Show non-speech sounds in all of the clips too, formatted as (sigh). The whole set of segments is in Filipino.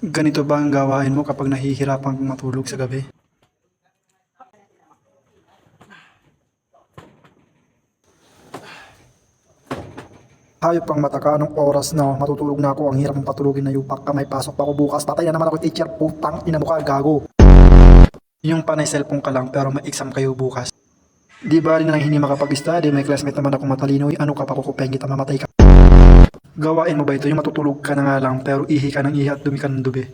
Ganito ba ang gawain mo kapag nahihirapan kang matulog sa gabi? Hayop pang mataka anong oras na matutulog na ako? Ang hirap ng patulogin na yupak ka. May pasok pa ako bukas. Patay na naman ako teacher. Putang ina mo ka gago. Yung panay cellphone ka lang pero may exam kayo bukas. Di ba rin lang hindi makapag-study? May classmate naman ako matalino. Ano ka pakukupeng kita mamatay ka gawain mo ba ito? Yung matutulog ka na nga lang pero ihi ka ng ihi at dumi ka ng dumi.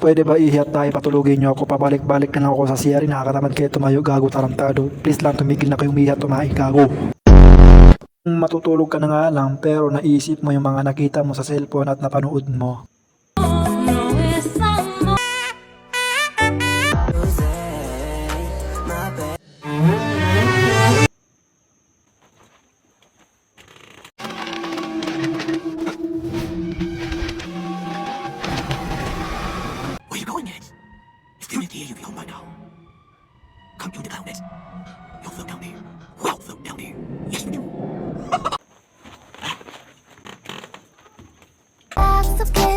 Pwede ba ihiat tayo patulugin niyo ako? Pabalik-balik na lang ako sa CR nakakatamad kayo tumayo gago tarantado. Please lang tumigil na kayong ihiat tumain gago. Matutulog ka na nga lang pero naisip mo yung mga nakita mo sa cellphone at napanood mo my bed. Where you going next? It's still at here, you be home by now. Come to the clown nest. You'll float down there. We'll float down there. Yes, we do. (laughs)